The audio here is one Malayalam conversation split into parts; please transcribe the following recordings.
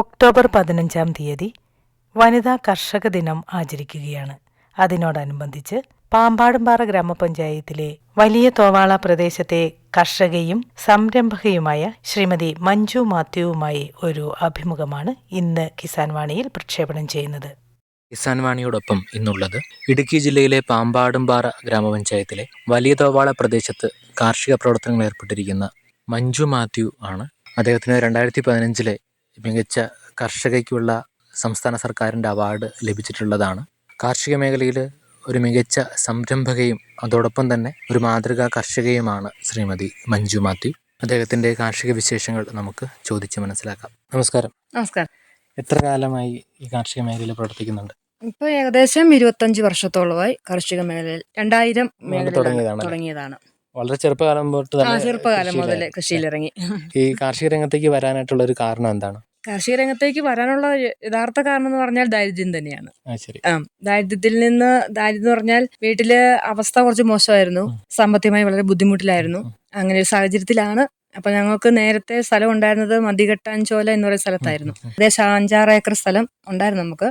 ഒക്ടോബർ പതിനഞ്ചാം തീയതി വനിതാ കർഷക ദിനം ആചരിക്കുകയാണ്. അതിനോടനുബന്ധിച്ച് പാമ്പാടുംപാറ ഗ്രാമപഞ്ചായത്തിലെ വലിയ തോവാള പ്രദേശത്തെ കർഷകയും സംരംഭകയുമായ ശ്രീമതി മഞ്ജു മാത്യുവുമായി ഒരു അഭിമുഖമാണ് ഇന്ന് കിസാൻ വാണിയിൽ പ്രക്ഷേപണം ചെയ്യുന്നത്. കിസാൻ വാണിയോടൊപ്പം ഇന്നുള്ളത് ഇടുക്കി ജില്ലയിലെ പാമ്പാടുംപാറ ഗ്രാമപഞ്ചായത്തിലെ വലിയ തോവാള പ്രദേശത്ത് കാർഷിക പ്രവർത്തനങ്ങൾ ഏർപ്പെട്ടിരിക്കുന്ന മഞ്ജു മാത്യു ആണ്. അദ്ദേഹത്തിന് രണ്ടായിരത്തി പതിനഞ്ചിലെ മികച്ച കർഷകയ്ക്കുള്ള സംസ്ഥാന സർക്കാരിന്റെ അവാർഡ് ലഭിച്ചിട്ടുള്ളതാണ്. കാർഷിക മേഖലയിൽ ഒരു മികച്ച സംരംഭകയും അതോടൊപ്പം തന്നെ ഒരു മാതൃകാ കർഷകയുമാണ് ശ്രീമതി മഞ്ജു മാത്യു. അദ്ദേഹത്തിന്റെ കാർഷിക വിശേഷങ്ങൾ നമുക്ക് ചോദിച്ച് മനസ്സിലാക്കാം. നമസ്കാരം. നമസ്കാരം. എത്ര കാലമായി ഈ കാർഷിക മേഖലയിൽ പ്രവർത്തിക്കുന്നുണ്ട്? ഇപ്പൊ ഏകദേശം ഇരുപത്തഞ്ച് വർഷത്തോളമായി കാർഷിക മേഖലയിൽ. രണ്ടായിരം? തുടങ്ങിയതാണ്. വളരെ ചെറുപ്പകാലം തൊട്ട് ചെറുപ്പകാലം മുതൽ കൃഷിയിലായി. കൃഷിയിലിറങ്ങി. ഈ കാർഷിക രംഗത്തേക്ക് വരാനായിട്ടുള്ള ഒരു കാരണം എന്താണ്? കാർഷിക രംഗത്തേക്ക് വരാനുള്ള യഥാർത്ഥ കാരണം എന്ന് പറഞ്ഞാൽ ദാരിദ്ര്യം തന്നെയാണ്. ദാരിദ്ര്യത്തിൽ നിന്ന് ദാരിദ്ര്യം എന്ന് പറഞ്ഞാൽ വീട്ടിലെ അവസ്ഥ കുറച്ച് മോശമായിരുന്നു. സാമ്പത്തികമായി വളരെ ബുദ്ധിമുട്ടിലായിരുന്നു. അങ്ങനെ ഒരു സാഹചര്യത്തിലാണ്. അപ്പൊ ഞങ്ങൾക്ക് നേരത്തെ സ്ഥലം ഉണ്ടായിരുന്നത് മതികെട്ടാഞ്ചോല എന്ന് പറയുന്ന സ്ഥലത്തായിരുന്നു ഏകദേശം അഞ്ചാറ് ഏക്കർ സ്ഥലം ഉണ്ടായിരുന്നു നമുക്ക്.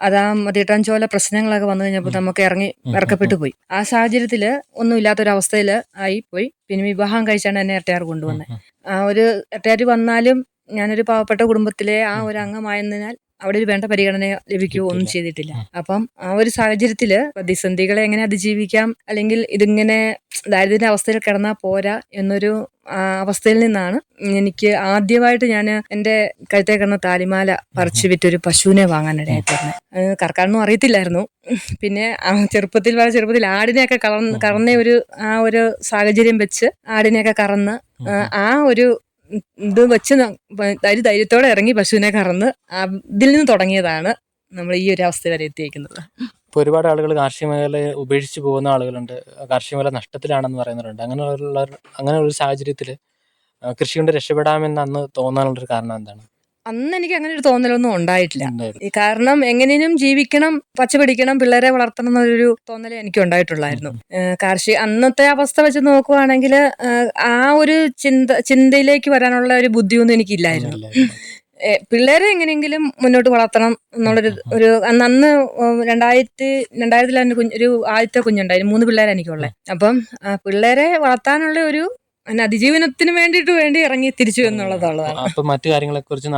അതാ ആ മതികെട്ടാഞ്ചോല പ്രശ്നങ്ങളൊക്കെ വന്നു കഴിഞ്ഞപ്പോൾ നമുക്ക് ഇറങ്ങി ഇറക്കപ്പെട്ടു പോയി. ആ സാഹചര്യത്തിൽ ഒന്നും ഇല്ലാത്തൊരവസ്ഥയിൽ ആയി പോയി. പിന്നെ വിവാഹം കഴിച്ചാണ് എന്നെ എട്ടയാർ കൊണ്ടുവന്നത്. ആ ഒരു എട്ടയാർ വന്നാലും ഞാനൊരു പാവപ്പെട്ട കുടുംബത്തിലെ ആ ഒരു അംഗമായതിനാൽ അവിടെ ഒരു വേണ്ട പരിഗണന ലഭിക്കുകയോ ഒന്നും ചെയ്തിട്ടില്ല. അപ്പം ആ ഒരു സാഹചര്യത്തിൽ പ്രതിസന്ധികളെ എങ്ങനെ അതിജീവിക്കാം? അല്ലെങ്കിൽ ഇതിങ്ങനെ ദാരിദ്ര്യ അവസ്ഥയിൽ കിടന്നാൽ പോരാ എന്നൊരു അവസ്ഥയിൽ നിന്നാണ് എനിക്ക് ആദ്യമായിട്ട് ഞാൻ എന്റെ കഴുത്തേ കിടന്ന താലിമാല പറിച്ചു വിറ്റൊരു പശുവിനെ വാങ്ങാനിടയായിട്ടാണ് കറക്കാനൊന്നും അറിയത്തില്ലായിരുന്നു. പിന്നെ ചെറുപ്പത്തിൽ വളരെ ചെറുപ്പത്തിൽ ആടിനെയൊക്കെ കറന്ന് കറന്ന ഒരു ആ ഒരു സാഹചര്യം വെച്ച് ആടിനെയൊക്കെ കറന്ന് ആ ഒരു ഇത് വെച്ച് തരി ധൈര്യത്തോടെ ഇറങ്ങി പശുവിനെ കറന്ന് അതിൽ നിന്ന് തുടങ്ങിയതാണ് നമ്മൾ ഈ ഒരു അവസ്ഥ വരെ എത്തിയിരിക്കുന്നത് ഇപ്പോൾ ഒരുപാട് ആളുകൾ കാർഷിക മേഖല ഉപേക്ഷിച്ച് പോകുന്ന ആളുകളുണ്ട്. കാർഷിക മേഖല നഷ്ടത്തിലാണെന്ന് പറയുന്നവരുണ്ട്. അങ്ങനെയുള്ള അങ്ങനെ ഒരു സാഹചര്യത്തിൽ കൃഷി കൊണ്ട് രക്ഷപ്പെടാമെന്ന് അന്ന് തോന്നാനുള്ളൊരു കാരണം എന്താണ്? അന്ന് എനിക്ക് അങ്ങനെ ഒരു തോന്നലൊന്നും ഉണ്ടായിട്ടില്ല കാരണം എങ്ങനെയും ജീവിക്കണം പച്ചപിടിക്കണം പിള്ളേരെ വളർത്തണം എന്നൊരു തോന്നൽ എനിക്ക് ഉണ്ടായിട്ടുള്ളായിരുന്നു കാർഷിക അന്നത്തെ അവസ്ഥ വെച്ച് നോക്കുവാണെങ്കിൽ ആ ഒരു ചിന്ത ചിന്തയിലേക്ക് വരാനുള്ള ഒരു ബുദ്ധിയൊന്നും എനിക്കില്ലായിരുന്നു. പിള്ളേരെ എങ്ങനെയെങ്കിലും മുന്നോട്ട് വളർത്തണം എന്നുള്ളൊരു ഒരു അന്ന് അന്ന് രണ്ടായിരത്തി രണ്ടായിരത്തിൽ എന്റെ കുഞ്ഞ് ഒരു ആദ്യത്തെ കുഞ്ഞുണ്ടായിരുന്നു മൂന്ന് പിള്ളേരെ എനിക്കുള്ളത്. അപ്പം പിള്ളേരെ വളർത്താനുള്ള ഒരു പിന്നെ അതിജീവനത്തിന് വേണ്ടിയിട്ട് വേണ്ടി ഇറങ്ങി തിരിച്ചു എന്നുള്ളതാണ്. അപ്പൊ മറ്റു കാര്യങ്ങളെ കുറിച്ച്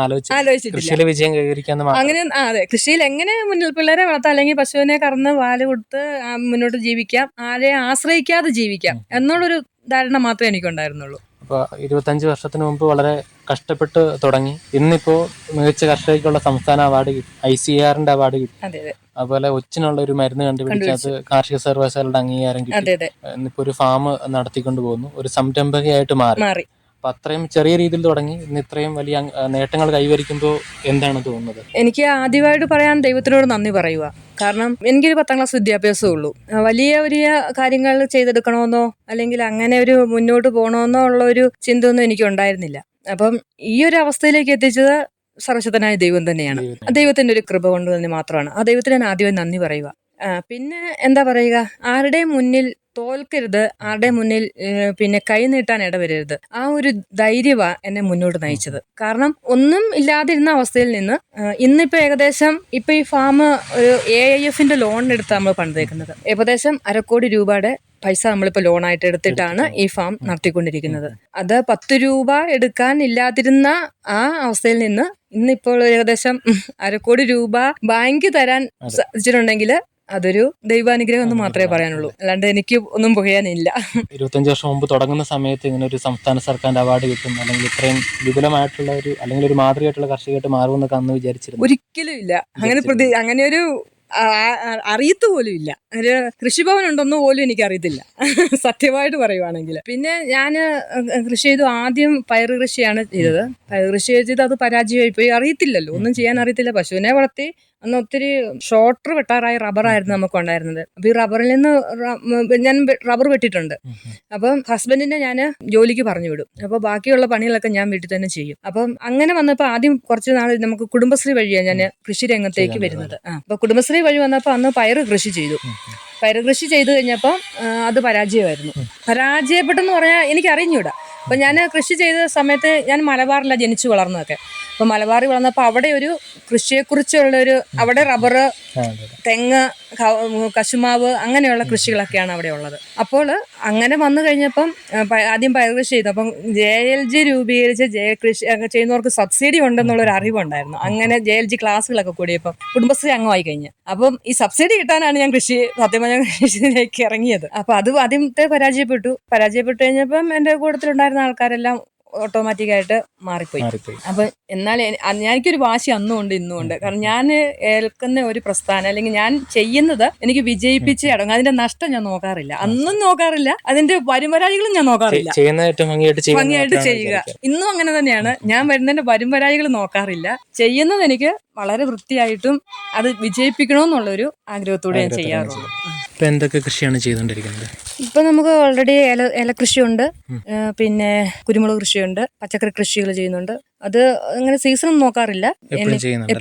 കൃഷിയിൽ വിജയം കൈവരിക്കാന്ന് അങ്ങനെ അതെ. കൃഷിയിൽ എങ്ങനെ മുന്നിൽ പിള്ളേരെ വളർത്താം? അല്ലെങ്കിൽ പശുവിനെ കറന്ന് പാൽ കൊടുത്ത് മുന്നോട്ട് ജീവിക്കാം. ആരെ ആശ്രയിക്കാതെ ജീവിക്കാം. എന്നുള്ളൊരു ധാരണ മാത്രമേ എനിക്കുണ്ടായിരുന്നുള്ളൂ. അപ്പൊ ഇരുപത്തഞ്ച് വർഷത്തിന് മുമ്പ് വളരെ കഷ്ടപ്പെട്ട് തുടങ്ങി. ഇന്നിപ്പോ മികച്ച കർഷകർക്കുള്ള സംസ്ഥാന അവാർഡ് കിട്ടി. ഐ സി ആറിന്റെ അവാർഡ് കിട്ടി. അതെ അതെ. അതുപോലെ ഒച്ചിനുള്ള ഒരു മരുന്ന് കണ്ടുപിടിച്ച്. അത് കാർഷിക സർവകലാശാലയുടെ അംഗീകാരം കിട്ടി. ഇന്നിപ്പോ ഒരു ഫാം നടത്തിക്കൊണ്ട് പോകുന്നു. ഒരു സംരംഭകയായിട്ട് മാറി. അപ്പൊ അത്രയും ചെറിയ രീതിയിൽ തുടങ്ങി. ഇന്ന് ഇത്രയും വലിയ നേട്ടങ്ങൾ കൈവരിക്കുമ്പോൾ എന്താണ് തോന്നുന്നത്? എനിക്ക് ആദ്യമായിട്ട് പറയാൻ ദൈവത്തിനോട് നന്ദി പറയുക. കാരണം എനിക്കൊരു പത്താം ക്ലാസ് വിദ്യാഭ്യാസമേ ഉള്ളൂ. വലിയ വലിയ കാര്യങ്ങൾ ചെയ്തെടുക്കണമെന്നോ അല്ലെങ്കിൽ അങ്ങനെ ഒരു മുന്നോട്ട് പോകണമെന്നോ ഉള്ള ഒരു ചിന്തയൊന്നും എനിക്ക് ഉണ്ടായിരുന്നില്ല അപ്പം ഈ ഒരു അവസ്ഥയിലേക്ക് എത്തിച്ചത് സർവശക്തനായ ദൈവം തന്നെയാണ്. ദൈവത്തിന്റെ ഒരു കൃപ കൊണ്ട് തന്നെ മാത്രമാണ്. ആ ദൈവത്തിന് ഞാൻ ആദ്യമായി നന്ദി പറയുക. പിന്നെ എന്താ പറയുക? ആരുടെ മുന്നിൽ തോൽക്കരുത് ആരുടെ മുന്നിൽ പിന്നെ കൈ നീട്ടാൻ ഇടവരരുത്. ആ ഒരു ധൈര്യമാണ് എന്നെ മുന്നോട്ട് നയിച്ചത്. കാരണം ഒന്നും ഇല്ലാതിരുന്ന അവസ്ഥയിൽ നിന്ന് ഇന്നിപ്പോ ഏകദേശം ഇപ്പൊ ഈ ഫാം ഒരു എ ഐ എഫിന്റെ ലോൺ എടുത്താണ് നമ്മൾ പണിതേക്കുന്നത്. ഏകദേശം അരക്കോടി രൂപയുടെ പൈസ നമ്മളിപ്പോൾ ലോണായിട്ട് എടുത്തിട്ടാണ് ഈ ഫാം നടത്തിക്കൊണ്ടിരിക്കുന്നത്. അത് പത്ത് രൂപ എടുക്കാൻ ഇല്ലാതിരുന്ന ആ അവസ്ഥയിൽ നിന്ന് ഇന്നിപ്പോൾ ഏകദേശം അരക്കോടി രൂപ ബാങ്ക് തരാൻ സാധിച്ചിട്ടുണ്ടെങ്കിൽ അതൊരു ദൈവാനുഗ്രഹം എന്ന് മാത്രമേ പറയാനുള്ളൂ. അല്ലാണ്ട് എനിക്ക് ഒന്നും പുകയാനില്ല. ഇരുപത്തഞ്ച് വർഷം മുമ്പ് തുടങ്ങുന്ന സമയത്ത് ഇങ്ങനെ ഒരു സംസ്ഥാന സർക്കാരിന്റെ അവാർഡ് കിട്ടും. അല്ലെങ്കിൽ ഇത്രയും വിപുലമായിട്ടുള്ള ഒരു അല്ലെങ്കിൽ ഒരു മാതൃകയായിട്ടുള്ള കർഷകമായിട്ട് മാറുമെന്നൊക്കെ അന്ന് വിചാരിച്ചിരുന്നു. ഒരിക്കലും ഇല്ല. അങ്ങനെ പ്രതി അങ്ങനെ ഒരു അറിയത്ത് പോലും ഇല്ല. ഒരു കൃഷിഭവൻ ഉണ്ടെന്ന് പോലും എനിക്ക് അറിയത്തില്ല സത്യമായിട്ട് പറയുവാണെങ്കിൽ. പിന്നെ ഞാൻ കൃഷി ചെയ്തു. ആദ്യം പയർ കൃഷിയാണ് ചെയ്തത്. പയർ കൃഷി ചെയ്ത് അത് പരാജയമായി പോയി അറിയത്തില്ലല്ലോ. ഒന്നും ചെയ്യാൻ അറിയത്തില്ല. പശുവിനെ വളർത്തി അന്ന് ഒത്തിരി ഷോർട്ടർ വെട്ടാറായ റബ്ബറായിരുന്നു നമുക്ക് ഉണ്ടായിരുന്നത് അപ്പൊ ഈ റബ്ബറിൽ നിന്ന് ഞാൻ റബ്ബർ വെട്ടിട്ടുണ്ട് അപ്പം ഹസ്ബൻഡിനെ ഞാൻ ജോലിക്ക് പറഞ്ഞു വിടും അപ്പോൾ ബാക്കിയുള്ള പണികളൊക്കെ ഞാൻ വീട്ടിൽ തന്നെ ചെയ്യും. അപ്പം അങ്ങനെ വന്നപ്പോൾ ആദ്യം കുറച്ച് നാൾ നമുക്ക് കുടുംബശ്രീ വഴിയാണ് ഞാൻ കൃഷി രംഗത്തേക്ക് വരുന്നത്. ആ അപ്പോൾ കുടുംബശ്രീ വഴി വന്നപ്പോൾ അന്ന് പയറ് കൃഷി ചെയ്തു. പയറ് കൃഷി ചെയ്തു കഴിഞ്ഞപ്പോൾ അത് പരാജയമായിരുന്നു. പരാജയപ്പെട്ടെന്ന് പറഞ്ഞാൽ എനിക്ക് അറിഞ്ഞൂടാ അപ്പം ഞാൻ കൃഷി ചെയ്ത സമയത്ത് ഞാൻ മലബാറിലാണ് ജനിച്ചു വളർന്നതൊക്കെ. അപ്പോൾ മലബാറിൽ വളർന്നപ്പോൾ അവിടെ ഒരു കൃഷിയെക്കുറിച്ചുള്ളൊരു അവിടെ റബ്ബർ. തെങ്ങ് കശുമാവ് അങ്ങനെയുള്ള കൃഷികളൊക്കെയാണ് അവിടെ ഉള്ളത്. അപ്പോൾ അങ്ങനെ വന്നു കഴിഞ്ഞപ്പം ആദ്യം പയർ കൃഷി ചെയ്തു. അപ്പം ജെ എൽ ജി രൂപീകരിച്ച് ജെ കൃഷി ചെയ്യുന്നവർക്ക് സബ്സിഡി ഉണ്ടെന്നുള്ളൊരു അറിവുണ്ടായിരുന്നു. അങ്ങനെ ജെ എൽ ജി ക്ലാസ്സുകളൊക്കെ കൂടിയപ്പം കുടുംബശ്രീ അംഗമായി കഴിഞ്ഞ്. അപ്പം ഈ സബ്സിഡി കിട്ടാനാണ് ഞാൻ കൃഷി സത്യം പറഞ്ഞാൽ കൃഷിയിലേക്ക് ഇറങ്ങിയത്. അപ്പം അത് ആദ്യത്തെ പരാജയപ്പെട്ടു. പരാജയപ്പെട്ടു കഴിഞ്ഞപ്പം എന്റെ കൂട്ടത്തിലുണ്ടായിരുന്ന ആൾക്കാരെല്ലാം ഓട്ടോമാറ്റിക്കായിട്ട് മാറിപ്പോയി. മാറിപ്പോയി. അപ്പൊ എന്നാൽ എനിക്കൊരു വാശി അന്നും ഉണ്ട് ഇന്നും ഉണ്ട്. കാരണം ഞാൻ ഏൽക്കുന്ന ഒരു പ്രസ്ഥാനം അല്ലെങ്കിൽ ഞാൻ ചെയ്യുന്നത് എനിക്ക് വിജയിപ്പിച്ച് അടങ്ങും. അതിന്റെ നഷ്ടം ഞാൻ നോക്കാറില്ല. അന്നും നോക്കാറില്ല. അതിന്റെ വരുമരായികളും ഞാൻ നോക്കാറില്ല. ഭംഗിയായിട്ട് ചെയ്യുക. ഇന്നും അങ്ങനെ തന്നെയാണ്. ഞാൻ വരുന്നതിന്റെ വരുംവരായികൾ നോക്കാറില്ല. ചെയ്യുന്നത് എനിക്ക് വളരെ വൃത്തിയായിട്ടും അത് വിജയിപ്പിക്കണമെന്നുള്ളൊരു ആഗ്രഹത്തോടെ ഞാൻ ചെയ്യാറുള്ളൂ. ഇപ്പൊ എന്തൊക്കെ കൃഷിയാണ് ചെയ്തുകൊണ്ടിരിക്കുന്നത്? ഇപ്പൊ നമുക്ക് ഓൾറെഡി ഇല കൃഷിയുണ്ട്. ഏഹ് പിന്നെ കുരുമുളക് കൃഷിയുണ്ട്. പച്ചക്കറി കൃഷികൾ ചെയ്യുന്നുണ്ട്. അത് അങ്ങനെ സീസൺ നോക്കാറില്ല.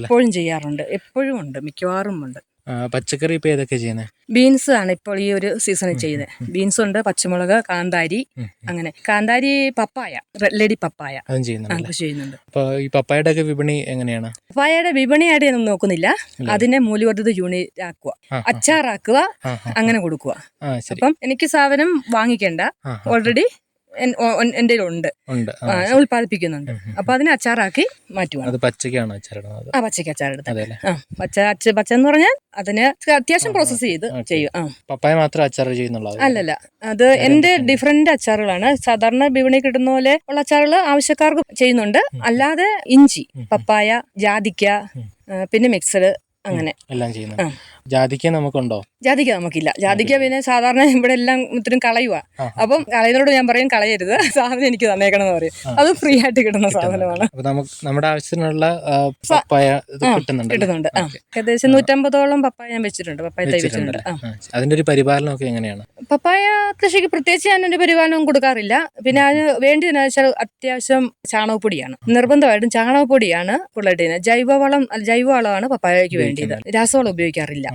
എപ്പോഴും ചെയ്യാറുണ്ട്. എപ്പോഴും ഉണ്ട്. മിക്കവാറും ഉണ്ട്. പച്ചക്കറി ഇപ്പൊ ഏതൊക്കെ ചെയ്യുന്നത് ബീൻസ് ആണ് ഇപ്പോൾ ഈ ഒരു സീസണിൽ ചെയ്യുന്നത് ബീൻസ് ഉണ്ട് പച്ചമുളക് കാന്താരി അങ്ങനെ. കാന്താരി പപ്പായ റെഡ് ലേഡി പപ്പായ. അതും ചെയ്യുന്നുണ്ട് ഈ പപ്പായയുടെ ഒക്കെ വിപണി എങ്ങനെയാണ്? പപ്പായയുടെ വിപണിയായിട്ട് ഞാൻ നോക്കുന്നില്ല. അതിനെ മൂല്യവർദ്ധിത യൂണിറ്റ് ആക്കുക. അച്ചാറാക്കുക. അങ്ങനെ കൊടുക്കുക. അപ്പം എനിക്ക് സാധനം വാങ്ങിക്കേണ്ട. ഓൾറെഡി എന്റെ ഉണ്ട്. ഉൽപ്പാദിപ്പിക്കുന്നുണ്ട്. അപ്പൊ അതിനെ അച്ചാറാക്കി മാറ്റുവാണ്. അത് പച്ചക്കാണോ അച്ചാറിടുന്നത്? ആ പച്ചയ്ക്ക് അല്ലേ? ആ പച്ച അച്ച പച്ച എന്ന് പറഞ്ഞാൽ അതിന് അത്യാവശ്യം പ്രോസസ്സ് ചെയ്ത്. ചെയ്യും. ആ. പപ്പായ മാത്രം അച്ചാർ ചെയ്യുന്നുള്ളൂ? അല്ലല്ല. അത് എന്റെ ഡിഫറെന്റ് അച്ചാറുകളാണ്. സാധാരണ വിപണി കിട്ടുന്ന പോലെ ഉള്ള അച്ചാറുകൾ ആവശ്യക്കാർക്ക് ചെയ്യുന്നുണ്ട്. അല്ലാതെ ഇഞ്ചി പപ്പായ ജാതിക്ക പിന്നെ മിക്സഡ് അങ്ങനെ. എല്ലാം ചെയ്യുന്നുണ്ട്. ജാതിക്ക നമുക്കുണ്ടോ? ജാതിക്ക നമുക്കില്ല. ജാതിക്ക പിന്നെ സാധാരണ ഇവിടെ എല്ലാം ഇത്തിരി കളയുക. അപ്പം കളയുന്നതോട് ഞാൻ പറയും കളയരുത്. സാധനം എനിക്ക് തന്നേക്കണം എന്ന് പറയും അത് ഫ്രീ ആയിട്ട് കിട്ടുന്ന സാധനമാണ്. നമ്മുടെ ആവശ്യത്തിനുള്ള പപ്പായ കിട്ടുന്നുണ്ട് ഏകദേശം നൂറ്റമ്പതോളം പപ്പായ ഞാൻ വെച്ചിട്ടുണ്ട്. പപ്പായ തൈ വെച്ചിട്ടുണ്ട്. അതിന്റെ ഒരു പരിപാലനം ഒക്കെ എങ്ങനെയാണ്? പപ്പായ കൃഷിക്ക് പ്രത്യേകിച്ച് ഞാൻ ഒരു പരിപാലനം കൊടുക്കാറില്ല. പിന്നെ അതിന് വേണ്ടി വെച്ചാൽ അത്യാവശ്യം ചാണകപ്പൊടിയാണ്. നിർബന്ധമായിട്ടും ചാണകപ്പൊടിയാണ് കൂടുതലായിട്ട് ജൈവവളം ജൈവവളമാണ് പപ്പായക്ക് വേണ്ടിയത്. രാസവളം ഉപയോഗിക്കാറില്ല.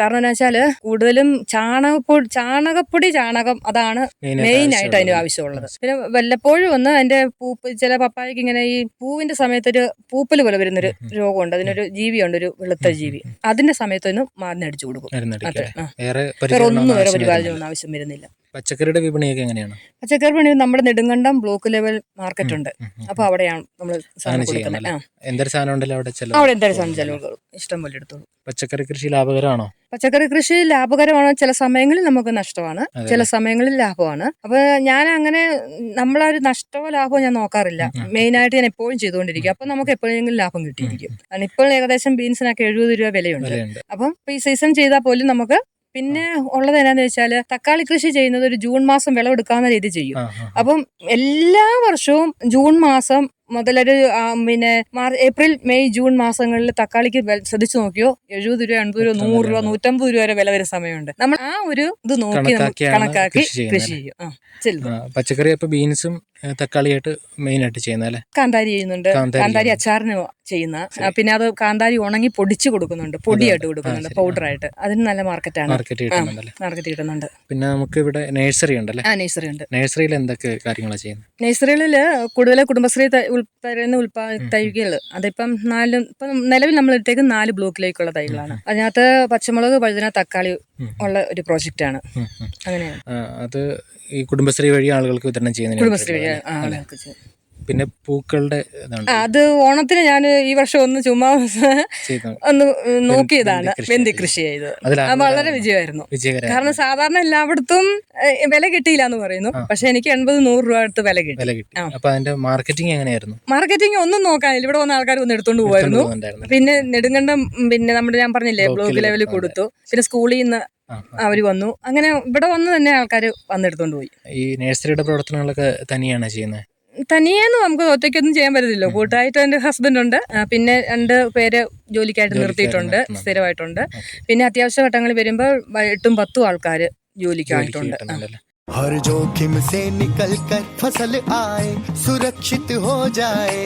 കാരണം എന്താ വെച്ചാൽ കൂടുതലും ചാണകപ്പൊടി ചാണകപ്പൊടി ചാണകം അതാണ് മെയിൻ ആയിട്ട് അതിന് ആവശ്യമുള്ളത്. പിന്നെ വല്ലപ്പോഴും ഒന്ന് അതിന്റെ പൂപ്പ് ചില പപ്പായക്ക് ഇങ്ങനെ ഈ പൂവിന്റെ സമയത്ത് ഒരു പൂപ്പൽ പോലെ വരുന്നൊരു രോഗമുണ്ട്. അതിനൊരു ജീവിയുണ്ട് ഒരു വെളുത്ത ജീവി. അതിന്റെ സമയത്തൊന്നും മരുന്നടിച്ചു കൊടുക്കും. വേറെ ഒന്നും വേറെ പരിപാലനം. ആവശ്യം വരുന്നില്ല. പച്ചക്കറിയുടെ വിപണിയൊക്കെ എങ്ങനെയാണ്? പച്ചക്കറി പണി നമ്മുടെ നെടുങ്കണ്ടം ബ്ലോക്ക് ലെവൽ മാർക്കറ്റ് ഉണ്ട്. അപ്പൊ അവിടെയാണ് നമ്മൾ സാധനം കൊടുക്കുന്നത്. എന്തൊരു സാധനം ഉണ്ടല്ലോ അവിടെ ചെലവ്? അവിടെ എന്തൊരു സാധനം ചെലവ് ഇഷ്ടം പോലെ എടുത്തോളൂ. പച്ചക്കറി കൃഷി ലാഭകരമാണോ? പച്ചക്കറി കൃഷി ലാഭകരമാണ്. ചില സമയങ്ങളിൽ നമുക്ക് നഷ്ടമാണ്. ചില സമയങ്ങളിൽ ലാഭമാണ്. അപ്പൊ ഞാൻ അങ്ങനെ നമ്മളൊരു നഷ്ടമോ ലാഭമോ ഞാൻ നോക്കാറില്ല. മെയിൻ ആയിട്ട് ഞാൻ എപ്പോഴും ചെയ്തുകൊണ്ടിരിക്കും. അപ്പൊ നമുക്ക് എപ്പോഴെങ്കിലും ലാഭം കിട്ടിയിരിക്കും. കാരണം ഇപ്പോൾ ഏകദേശം ബീൻസിനൊക്കെ എഴുപത് രൂപ വിലയുണ്ട്. വിലയുണ്ട്. അപ്പം ഈ സീസൺ ചെയ്താൽ പോലും നമുക്ക് പിന്നെ ഉള്ളത് എന്നാന്ന് വെച്ചാൽ തക്കാളി കൃഷി ചെയ്യുന്നത് ഒരു ജൂൺ മാസം വിളവെടുക്കാവുന്ന രീതി ചെയ്യും. അപ്പം എല്ലാ വർഷവും ജൂൺ മാസം മുതലൊരു പിന്നെ ഏപ്രിൽ മെയ് ജൂൺ മാസങ്ങളിൽ തക്കാളിക്ക് ശ്രദ്ധിച്ചു നോക്കിയോ? എഴുപത് രൂപ എൺപത് രൂപ നൂറ് രൂപ? നൂറ്റമ്പത് രൂപ വരെ വില വരെ സമയമുണ്ട്. നമ്മൾ ആ ഒരു ഇത് നോക്കി കണക്കാക്കി കൃഷി ചെയ്യും. പച്ചക്കറി അപ്പൊ ബീൻസും തക്കാളിയായിട്ട് മെയിനായിട്ട് ചെയ്യുന്നത് അല്ലേ? കാന്താരി ചെയ്യുന്നുണ്ട്. കാന്താരി ചെയ്യുന്നു. അച്ചാറിന് ചെയ്യുന്ന പിന്നെ അത് കാന്താരി ഉണങ്ങി പൊടിച്ചു കൊടുക്കുന്നുണ്ട്. പൊടിയായിട്ട് കൊടുക്കുന്നുണ്ട്. പൗഡർ പൗഡറായിട്ട്. അതിന് നല്ല മാർക്കറ്റാണ്. മാർക്കറ്റ് കിട്ടുന്നുണ്ട് പിന്നെ നമുക്ക് ഇവിടെ നഴ്സറി ഉണ്ടല്ലേ? ആ നഴ്സറി ഉണ്ട്. നഴ്സറിയിൽ എന്തൊക്കെ കാര്യങ്ങളാണ് ചെയ്യുന്നത്? നഴ്സറികളിൽ കൂടുതൽ കുടുംബശ്രീ ത- ഉൽപ്പന്ന ഉൽപാ തൈകൾ അതിപ്പം നാല് ഇപ്പം നിലവിൽ നമ്മൾ എടുത്തേക്ക് നാല് ബ്ലോക്കിലേക്കുള്ള തൈകളാണ്. അതിനകത്ത് പച്ചമുളക് വഴുതന തക്കാളി ഉള്ള ഒരു പ്രോജക്റ്റ് ഉം. അങ്ങനെയാണ്. അത് ഈ കുടുംബശ്രീ വഴി ആളുകൾക്ക് വിതരണം ചെയ്യുന്നത് കുടുംബശ്രീ വഴി വേണ്ടിയിട്ടുള്ളതല്ലേ? പിന്നെ പൂക്കളുടെ അത് ഓണത്തിന് ഞാൻ ഈ വർഷം ഒന്ന് ചുമ്മാ ഒന്ന് നോക്കിയതാണ് വെന്തി കൃഷി ചെയ്തത്. വളരെ വിജയമായിരുന്നു. കാരണം സാധാരണ എല്ലായിടത്തും വില കിട്ടിയില്ല എന്ന് പറയുന്നു. പക്ഷെ എനിക്ക് എൺപത് നൂറ് രൂപ അടുത്ത് വില കിട്ടി. അപ്പൊ അതിന്റെ മാർക്കറ്റിംഗ് എങ്ങനെയായിരുന്നു? മാർക്കറ്റിംഗ് ഒന്നും നോക്കാനില്ല. ഇവിടെ വന്ന ആൾക്കാർ ഒന്ന് എടുത്തോണ്ട് പോയിരുന്നു പിന്നെ നെടുങ്കണ്ടം പിന്നെ നമ്മുടെ ഞാൻ പറഞ്ഞില്ലേ ബ്ലോക്ക് ലെവലിൽ കൊടുത്തു. പിന്നെ സ്കൂളിൽ നിന്ന്. അവർ വന്നു. അങ്ങനെ ഇവിടെ വന്ന് തന്നെ ആൾക്കാർ വന്നെടുത്തോണ്ട് പോയി. ഈ നഴ്സറിയുടെ പ്രവർത്തനങ്ങളൊക്കെ തനിയാണ് ചെയ്യുന്നത്. തനിയെന്ന് നമുക്ക് ഒറ്റയ്ക്കൊന്നും ചെയ്യാൻ പറ്റത്തില്ല കൂട്ടായിട്ട് എൻ്റെ ഹസ്ബൻഡ് ഉണ്ട് ആ, പിന്നെ രണ്ട് പേര് ജോലിക്കായിട്ട് ജോലിക്കായിട്ട് നിർത്തിയിട്ടുണ്ട് നിർത്തുന്നുണ്ട്. സ്ഥിരമായിട്ടുണ്ട് ഓക്കേ. പിന്നെ അത്യാവശ്യ ഘട്ടങ്ങളിൽ വരുമ്പോൾ എട്ടും പത്തും ആൾക്കാർ ജോലിക്ക് ജോലിക്കായിട്ടുണ്ട് ആ. കിട്ടുന്നുണ്ടല്ലേ हर जोखिम से निकल कर फसल आए सुरक्षित हो जाए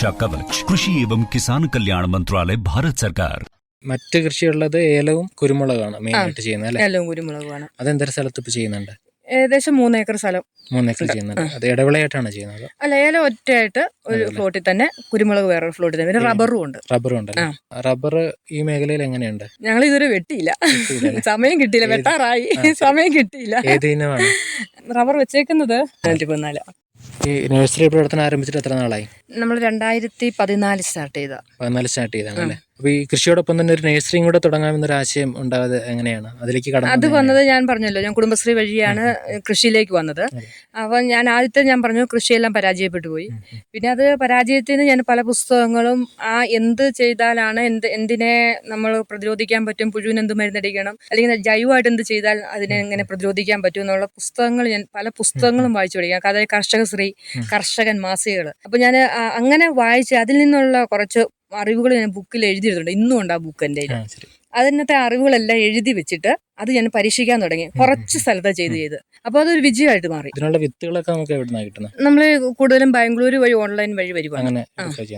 സുരക്ഷാ കവച് കൃഷി ഏവം കിസാൻ കല്യാണ മന്ത്രാലയ ഭാരത് സർക്കാർ. മറ്റ് കൃഷിയുള്ളത് ഏലവും കുരുമുളകാണ് മെയിൻ ആയിട്ട് ചെയ്യുന്നത് ഏലവും കുരുമുളകുമാണ്. അതെന്തൊരു സ്ഥലത്ത് ഇപ്പൊ ചെയ്യുന്നുണ്ട്? ഏകദേശം മൂന്നേക്കർ സ്ഥലം. മൂന്നേക്കർ ചെയ്യുന്നുണ്ട്. അത് ഇടവിളയായിട്ടാണ് ചെയ്യുന്നത്? അല്ല ഏല ഒറ്റയായിട്ട് ഒരു ഫ്ലോട്ടിൽ തന്നെ കുരുമുളക് വേറൊരു ഫ്ലോട്ടിൽ തന്നെ. പിന്നെ റബ്ബറും ഉണ്ട്. റബ്ബറും ഉണ്ട് റബ്ബർ ഈ മേഖലയിൽ എങ്ങനെയുണ്ട്? ഞങ്ങൾ ഇതുവരെ വെട്ടിയില്ല. സമയം കിട്ടിയില്ല. വെട്ടാറായി. സമയം കിട്ടിയില്ല. റബ്ബർ വെച്ചേക്കുന്നത് ഈ നഴ്സറി പ്രവർത്തനം ആരംഭിച്ചിട്ട് എത്ര നാളായി? നമ്മൾ രണ്ടായിരത്തി പതിനാല് സ്റ്റാർട്ട് ചെയ്ത. പതിനാല് സ്റ്റാർട്ട് ചെയ്താണ് അല്ലേ അപ്പൊ ഈ കൃഷിയോടൊപ്പം തന്നെ ഒരു നഴ്സറിയും കൂടെ തുടങ്ങാമെന്നൊരു ആശയം ഉണ്ടായത് എങ്ങനെയാണ്? അതിലേക്ക് കടന്നു അത് വന്നത് ഞാൻ പറഞ്ഞല്ലോ ഞാൻ കുടുംബശ്രീ വഴിയാണ് കൃഷിയിലേക്ക് വന്നത്. അപ്പം ഞാൻ ആദ്യത്തെ ഞാൻ പറഞ്ഞു കൃഷിയെല്ലാം പരാജയപ്പെട്ടു പോയി. പിന്നെ അത് പരാജയത്തിന് നിന്ന് ഞാൻ പല പുസ്തകങ്ങളും ആ എന്ത് ചെയ്താലാണ് എന്ത് എന്തിനെ നമ്മൾ പ്രതിരോധിക്കാൻ പറ്റും പുഴുവിന് എന്ത് മരുന്നടിക്കണം അല്ലെങ്കിൽ ജൈവമായിട്ട് എന്ത് ചെയ്താൽ അതിനെ എങ്ങനെ പ്രതിരോധിക്കാൻ പറ്റും എന്നുള്ള പുസ്തകങ്ങൾ ഞാൻ പല പുസ്തകങ്ങളും വായിച്ചു പഠിക്കാം അതായത് കർഷകശ്രീ കർഷകൻ മാസികകൾ. അപ്പൊ ഞാൻ അങ്ങനെ വായിച്ച് അതിൽ നിന്നുള്ള കുറച്ച് അറിവുകൾ ഞാൻ ബുക്കിൽ എഴുതിയിട്ടുണ്ട് ഇന്നും ഉണ്ട് ആ ബുക്ക് എന്റെ കയ്യിൽ. അതിനകത്തെ അറിവുകളെല്ലാം എഴുതി വെച്ചിട്ട് അത് ഞാൻ പരീക്ഷിക്കാൻ തുടങ്ങി. കുറച്ച് സ്ഥലത്ത് ചെയ്ത് ചെയ്ത്. അപ്പോൾ അതൊരു വിജയമായിട്ട് മാറി. ഇതിനുള്ള വിത്തുകളൊക്കെ നമുക്ക് എവിടെ നിന്നാണ് കിട്ടുന്നത് നമ്മൾ കൂടുതലും ബാംഗ്ലൂർ വഴി ഓൺലൈൻ വഴി വരുവാണ്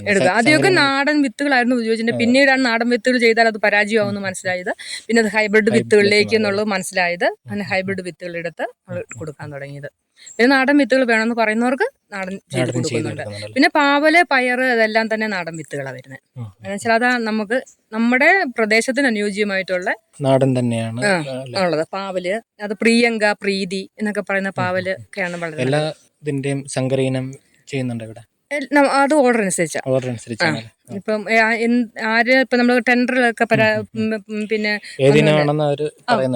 എടുക്കുക. ആദ്യമൊക്കെ നാടൻ വിത്തുകളായിരുന്നു ഉപയോഗിച്ചിട്ട് പിന്നീടാണ് നാടൻ വിത്തുകൾ ചെയ്താൽ അത് പരാജയമാവുമെന്ന് മനസ്സിലായത്. പിന്നെ അത് ഹൈബ്രിഡ് വിത്തുകളിലേക്ക്. എന്നുള്ളത് മനസ്സിലായത്. അങ്ങനെ ഹൈബ്രിഡ് വിത്തുകളെടുത്ത് നമ്മൾ കൊടുക്കാൻ തുടങ്ങിയത്. പിന്നെ നാടൻ വിത്തുകൾ വേണമെന്ന് പറയുന്നവർക്ക് നാടൻ ചെയ്ത് കൊടുക്കുന്നുണ്ട്. പിന്നെ പാവൽ പയറ് അതെല്ലാം തന്നെ നാടൻ വിത്തുകളാണ് വരുന്നത്. എന്ന് വെച്ചാൽ അതാ നമുക്ക് നമ്മുടെ പ്രദേശത്തിന് അനുയോജ്യമായിട്ടുള്ള നാടൻ തന്നെയാണ്. ഉള്ളത്. പാവൽ അത് പ്രിയങ്ക പ്രീതി എന്നൊക്കെ പറയുന്ന പാവൽ ഒക്കെയാണ് വളരെ എല്ലാ. ഇതിന്റെയും സങ്കരീനം ചെയ്യുന്നുണ്ട് ഇവിടെ? അത് ഓർഡർ അനുസരിച്ചാണ് ഓർഡർ അനുസരിച്ചാണ്? ഇപ്പം ആര് ഇപ്പം നമ്മൾ ടെൻഡറിലൊക്കെ പരാ പിന്നെ അവർ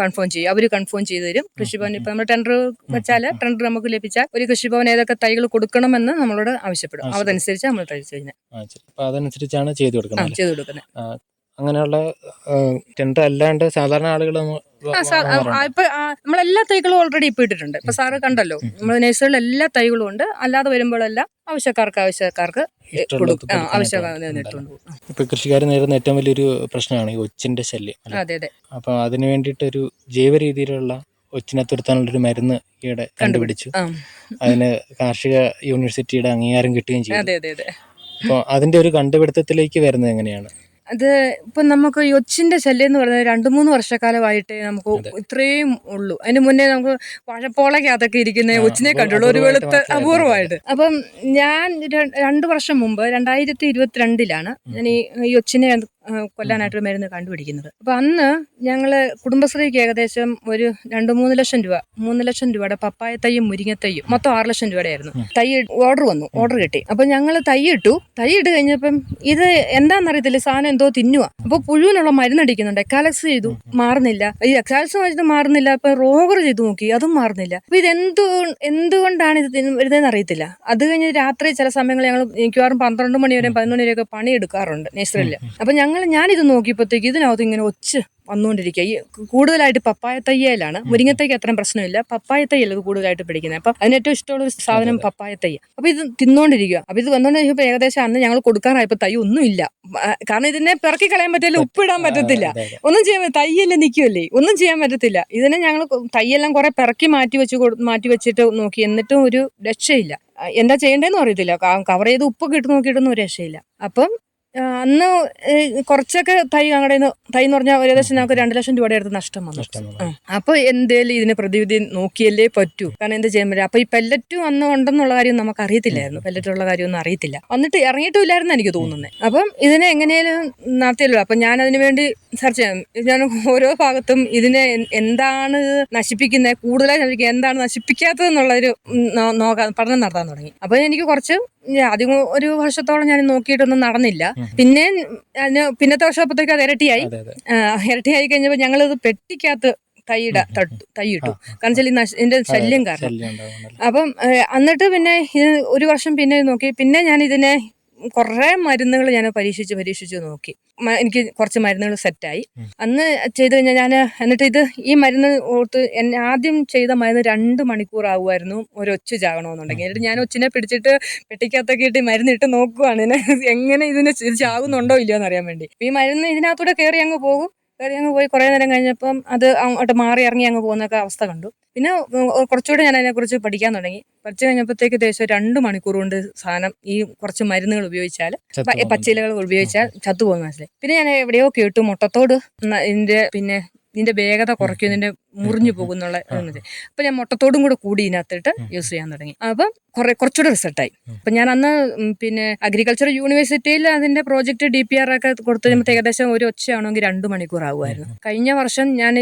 കൺഫേം ചെയ്യും. അവർ കൺഫേം ചെയ്ത് തരും. കൃഷിഭവൻ ഇപ്പം നമ്മൾ ടെൻഡർ വെച്ചാൽ ടെൻഡർ നമുക്ക് ലഭിച്ചാൽ ഒരു കൃഷിഭവൻ ഏതൊക്കെ തൈകൾ കൊടുക്കണമെന്ന് നമ്മളോട് ആവശ്യപ്പെടും. ആവശ്യം. അതനുസരിച്ച് നമ്മൾ തയ്ച്ചു ആ, അതനുസരിച്ചാണ് ചെയ്തു കൊടുക്കുന്നത് ചെയ്തു കൊടുക്കുന്നത്. അങ്ങനെയുള്ള ടെൻഡർ അല്ലാണ്ട് സാധാരണ ആളുകൾ ഇപ്പൊ നമ്മളെല്ലാ തൈകളും ഓൾറെഡി ഇപ്പൊ ഇട്ടിട്ടുണ്ട്. ഇപ്പൊ സാറ് കണ്ടല്ലോ നമ്മൾ നഴ്സറിയിൽ എല്ലാ തൈകളും ഉണ്ട്. അല്ലാതെ വരുമ്പോഴെല്ലാം ആവശ്യക്കാർക്ക് ആവശ്യക്കാർക്ക് ഇപ്പൊ കൃഷിക്കാർ നേരിടുന്ന ഏറ്റവും വലിയൊരു പ്രശ്നമാണ് ഈ ഒച്ചിന്റെ ശല്യം അതെ അതെ. അപ്പൊ അതിനു വേണ്ടിയിട്ടൊരു ജൈവ രീതിയിലുള്ള ഒച്ചിനെ തുരത്താനുള്ളൊരു മരുന്ന് ഈയിടെ കണ്ടുപിടിച്ചു. അതിന് കാർഷിക യൂണിവേഴ്സിറ്റിയുടെ അംഗീകാരം കിട്ടുകയും ചെയ്തു. അപ്പോൾ അതിന്റെ ഒരു കണ്ടുപിടുത്തത്തിലേക്ക് വരുന്നത് എങ്ങനെയാണ്? അത് ഇപ്പം നമുക്ക് ഈ ഒച്ചിന്റെ ശല്യം എന്ന് പറയുന്നത് രണ്ട് മൂന്ന് വർഷക്കാലമായിട്ട് നമുക്ക്. ഇത്രയും ഉള്ളൂ. അതിന് മുന്നേ നമുക്ക് വാഴപ്പോളക്കകത്തൊക്കെ ഇരിക്കുന്ന ഒച്ചിനെ കണ്ടുള്ളൂ. ഒരു വെളുത്ത് അപൂർവമായിട്ട് അപ്പം ഞാൻ രണ്ട് വർഷം മുമ്പ് രണ്ടായിരത്തി ഇരുപത്തിരണ്ടിലാണ് ഞാൻ ഈ ഈ ഒച്ചിനെ കൊല്ലാനായിട്ട് മരുന്ന് കണ്ടുപിടിക്കുന്നത്. അപ്പൊ അന്ന് ഞങ്ങൾ കുടുംബശ്രീക്ക് ഏകദേശം ഒരു രണ്ട് മൂന്ന് ലക്ഷം രൂപ മൂന്ന് ലക്ഷം രൂപയുടെ പപ്പായ തൈയും മുരിങ്ങത്തൈയും മൊത്തം ആറ് ലക്ഷം രൂപയുടെ ആയിരുന്നു തൈ ഓർഡർ വന്നു ഓർഡർ കിട്ടി. അപ്പൊ ഞങ്ങൾ തൈ ഇട്ടു. തൈ ഇട്ട് കഴിഞ്ഞപ്പം ഇത് എന്താണെന്നറിയത്തില്ല സാധനം എന്തോ തിന്നുക അപ്പൊ പുഴുവിനുള്ള മരുന്നടിക്കുന്നുണ്ട്. എക്കാലക്സ് ചെയ്തു മാറുന്നില്ല. ഈ എക്സാൽസ് വെച്ചിട്ട് മാറുന്നില്ല അപ്പൊ റോഗർ ചെയ്തു നോക്കി അതും മാറുന്നില്ല. അപ്പൊ ഇത് എന്തു എന്തുകൊണ്ടാണ് ഇത് തിന്നു- വരുന്നതെന്ന് അറിയത്തില്ല അത് കഴിഞ്ഞ് രാത്രി ചില സമയങ്ങളിൽ ഞങ്ങൾ മിക്കവാറും പന്ത്രണ്ട് മണി വരെ പതിനൊന്ന് മണി വരെയൊക്കെ പണി എടുക്കാറുണ്ട് നേഴ്സറിയിൽ അപ്പൊ ഞങ്ങൾ ഞാനിത് നോക്കിയപ്പോഴത്തേക്ക് ഇതിനകത്ത് ഇങ്ങനെ ഒച്ച് വന്നുകൊണ്ടിരിക്കുക ഈ കൂടുതലായിട്ട് പപ്പായ തയ്യലാണ്. മുരിങ്ങത്തൈക്ക് അത്രയും പ്രശ്നമില്ല. പപ്പായ തയ്യല്ല ഇത് കൂടുതലായിട്ട് പിടിക്കുന്നത് അപ്പൊ അതിന് ഏറ്റവും ഇഷ്ടമുള്ള ഒരു സാധനം പപ്പായ തൈ അപ്പൊ ഇത് തിന്നോണ്ടിരിക്കുക അപ്പൊ ഇത് വന്നോണ്ടിരിക്കുമ്പോൾ ഏകദേശം അന്ന് ഞങ്ങൾ കൊടുക്കാറായപ്പോ തൈ ഒന്നും ഇല്ല. കാരണം ഇതിനെ പിറക്കി കളയാൻ പറ്റില്ല ഉപ്പിടാൻ പറ്റത്തില്ല. ഒന്നും ചെയ്യാൻ തയ്യല്ലേ നിൽക്കുമല്ലേ ഒന്നും ചെയ്യാൻ പറ്റത്തില്ല. ഇതിനെ ഞങ്ങൾ തയ്യെല്ലാം കുറെ പിറക്കി മാറ്റി വെച്ച് മാറ്റി വെച്ചിട്ട് നോക്കി. എന്നിട്ടും ഒരു രക്ഷയില്ല. എന്താ ചെയ്യേണ്ടതെന്ന് അറിയത്തില്ല. കവർ ചെയ്ത് ഉപ്പൊക്കെ ഇട്ട് നോക്കിയിട്ടൊന്നും ഒരു രക്ഷയില്ല. അപ്പം അന്ന് കുറച്ചൊക്കെ തൈ ഞങ്ങളുടെ തൈ എന്ന് പറഞ്ഞാൽ ഏകദേശം ഞങ്ങൾക്ക് രണ്ട് ലക്ഷം രൂപയുടെ അടുത്ത് നഷ്ടം വന്നു. അപ്പോൾ അപ്പൊ എന്തേലും ഇതിന് പ്രതിവിധി നോക്കിയല്ലേ പറ്റൂ. കാരണം എന്ത് ചെയ്യാൻ പറ്റില്ല അപ്പൊ ഈ പെല്ലറ്റും അന്ന് ഉണ്ടെന്നുള്ള കാര്യം നമുക്ക് അറിയത്തില്ലായിരുന്നു. പെല്ലറ്റുള്ള കാര്യമൊന്നും അറിയത്തില്ല. എന്നിട്ട് ഇറങ്ങിയിട്ടും ഇല്ലായിരുന്നു എനിക്ക് തോന്നുന്നത് അപ്പം ഇതിനെ എങ്ങനെയാലും നടത്തിയല്ലോ. അപ്പൊ ഞാൻ അതിനു വേണ്ടി സെർച്ച് ചെയ്യാം. ഞാൻ ഓരോ ഭാഗത്തും ഇതിനെ എന്താണ് നശിപ്പിക്കുന്നത് കൂടുതലായി എന്താണ് നശിപ്പിക്കാത്തത് എന്നുള്ളൊരു നോക്കാൻ പഠനം നടത്താൻ തുടങ്ങി. അപ്പൊ എനിക്ക് കുറച്ച് ആദ്യം ഒരു വർഷത്തോളം ഞാൻ നോക്കിയിട്ടൊന്നും നടന്നില്ല. പിന്നെ അതിന് പിന്നത്തെ വർഷപ്പോഴത്തേക്ക് അത് ഇരട്ടിയായി. ഇരട്ടിയായി കഴിഞ്ഞപ്പോൾ ഞങ്ങളിത് പെട്ടിക്കകത്ത് തൈയിട തൈയിട്ടു കാരണം വെച്ചാൽ ഇതിന്റെ ശല്യം കാരണം. അപ്പം എന്നിട്ട് പിന്നെ ഇത് ഒരു വർഷം പിന്നെ നോക്കി. പിന്നെ ഞാൻ ഇതിനെ കുറേ മരുന്നുകൾ ഞാൻ പരീക്ഷിച്ച് പരീക്ഷിച്ച് നോക്കി. എനിക്ക് കുറച്ച് മരുന്നുകൾ സെറ്റായി. അന്ന് ചെയ്ത് കഴിഞ്ഞാൽ ഞാൻ എന്നിട്ട് ഇത് ഈ മരുന്ന് ഓർത്ത് എന്നെ ആദ്യം ചെയ്ത മരുന്ന് രണ്ട് മണിക്കൂർ ആകുമായിരുന്നു ഒരു ഒച്ച ചാകണമെന്നുണ്ടെങ്കിൽ എന്നിട്ട് ഞാൻ ഒച്ചിനെ പിടിച്ചിട്ട് പെട്ടിക്കകത്തൊക്കെ ഇട്ട് മരുന്ന് ഇട്ട് നോക്കുവാണ്. ഇതിനെ എങ്ങനെ ഇതിനെ ഇത് ചാകുന്നുണ്ടോ ഇല്ലയോ എന്നറിയാൻ വേണ്ടി ഈ മരുന്ന് ഇതിനകത്തൂടെ കയറി അങ്ങ് പോകും. കയറി അങ്ങ് പോയി കുറേ നേരം കഴിഞ്ഞപ്പം അത് അങ്ങോട്ട് മാറി ഇറങ്ങി അങ്ങ് പോകുന്നൊക്കെ അവസ്ഥ കണ്ടു. പിന്നെ കുറച്ചുകൂടെ ഞാൻ അതിനെക്കുറിച്ച് പഠിക്കാൻ തുടങ്ങി. പഠിച്ചു കഴിഞ്ഞപ്പോഴത്തേക്ക് ഏകദേശം രണ്ട് മണിക്കൂർ കൊണ്ട് സാധനം ഈ കുറച്ച് മരുന്നുകൾ ഉപയോഗിച്ചാൽ പച്ചിലകൾ ഉപയോഗിച്ചാൽ ചത്തുപോകുന്ന മനസ്സിലായി. പിന്നെ ഞാൻ എവിടെയോ കേട്ടു മുട്ടത്തോട് ഇതിന്റെ പിന്നെ ഇതിന്റെ വേഗത കുറയ്ക്കും നിന്റെ മുറിഞ്ഞു പോകുന്നുള്ള. അപ്പൊ ഞാൻ മുട്ടത്തോടും കൂടെ കൂടി ഇതിനകത്തിട്ട് യൂസ് ചെയ്യാൻ തുടങ്ങി. അപ്പം കുറെ കുറച്ചുകൂടെ റിസൾട്ടായി അപ്പൊ ഞാൻ അന്ന് പിന്നെ അഗ്രികൾച്ചർ യൂണിവേഴ്സിറ്റിയിൽ അതിന്റെ പ്രോജക്റ്റ് ഡി പി ആർ ഒക്കെ കൊടുത്തു ഏകദേശം ഒരു ഒച്ചയാണെങ്കിൽ രണ്ട് മണിക്കൂർ ആകുമായിരുന്നു കഴിഞ്ഞ വർഷം ഞാൻ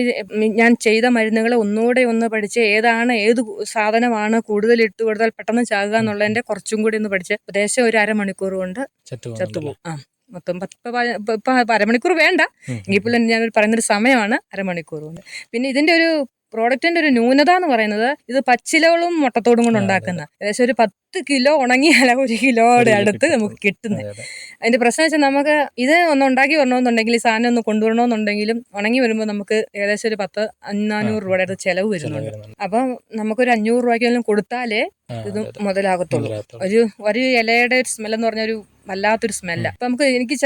ഞാൻ ചെയ്ത മരുന്നുകൾ ഒന്നുകൂടെ ഒന്ന് പഠിച്ച് ഏതാണ് ഏത് സാധനമാണ് കൂടുതൽ ഇട്ട് കൊടുത്താൽ പെട്ടെന്ന് ചാകുക എന്നുള്ളതിന്റെ കുറച്ചും കൂടി ഒന്ന് പഠിച്ച് ഏകദേശം ഒരു അരമണിക്കൂർ കൊണ്ട് ചത്തു ചത്തുപോകും. ആ. മൊത്തം പത്ത് അരമണിക്കൂർ വേണ്ട എങ്കിൽ പോലും ഞാൻ പറയുന്നൊരു സമയമാണ് അരമണിക്കൂർ കൊണ്ട് പിന്നെ ഇതിന്റെ ഒരു പ്രോഡക്റ്റിന്റെ ഒരു ന്യൂനത എന്ന് പറയുന്നത് ഇത് പച്ചിലകളും മുട്ടത്തോടും കൊണ്ട് ഉണ്ടാക്കുന്ന ഏകദേശം ഒരു പത്ത് കിലോ ഉണങ്ങിയാല ഒരു കിലോയുടെ അടുത്ത് നമുക്ക് കിട്ടുന്നത് അതെ, അതെ. അതിന്റെ പ്രശ്നം വെച്ചാൽ നമുക്ക് ഇത് ഒന്ന് ഉണ്ടാക്കി വരണമെന്നുണ്ടെങ്കിൽ ഈ സാധനം ഒന്ന് കൊണ്ടുവരണമെന്നുണ്ടെങ്കിലും ഉണങ്ങി വരുമ്പോൾ നമുക്ക് ഏകദേശം ഒരു പത്ത് അഞ്ഞാനൂറ് രൂപയുടെ അടുത്ത് ചെലവ് വരുന്നുണ്ട്. അപ്പം നമുക്കൊരു അഞ്ഞൂറ് രൂപയ്ക്കെങ്കിലും കൊടുത്താലേ ഇത്. മുതലാകത്തുള്ളൂ. ഒരു ഒരു ഇലയുടെ ഒരു സ്മെൽ എന്ന് പറഞ്ഞ ഒരു വല്ലാത്തൊരു സ്മെല്ല അപ്പൊ നമുക്ക് എനിക്ക്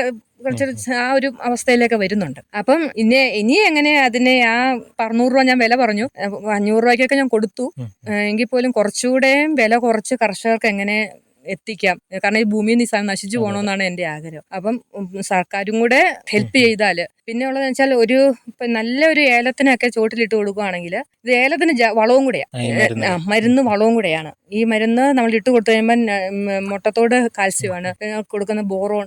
കുറച്ച് ആ ഒരു അവസ്ഥയിലേക്ക് വരുന്നുണ്ട്. അപ്പം ഇനി ഇനി എങ്ങനെ അതിനെ ആ അറുന്നൂറ് രൂപ ഞാൻ വില പറഞ്ഞു. അഞ്ഞൂറ് രൂപയ്ക്കൊക്കെ ഞാൻ കൊടുത്തു. എങ്കിൽ പോലും കുറച്ചുകൂടെയും വില കുറച്ച് കർഷകർക്ക് എങ്ങനെ എത്തിക്കാം. കാരണം ഈ ഭൂമിയിൽ നിസ്സാരം നശിച്ചു പോകണമെന്നാണ് എന്റെ ആഗ്രഹം. അപ്പം സർക്കാരും കൂടെ ഹെൽപ്പ് ചെയ്താൽ പിന്നെ ഉള്ളതെന്ന് വെച്ചാൽ ഒരു ഇപ്പൊ നല്ലൊരു ഏലത്തിനൊക്കെ ചോട്ടിലിട്ട് കൊടുക്കുകയാണെങ്കിൽ ഇത് ഏലത്തിന് വളവും കൂടെയാണ് മരുന്ന്. വളവും കൂടെയാണ്. ഈ മരുന്ന് നമ്മൾ ഇട്ട് കൊടുത്തു കഴിയുമ്പോൾ മുട്ടത്തോട് കാൽസ്യമാണ്. കൊടുക്കുന്ന ബോറോൺ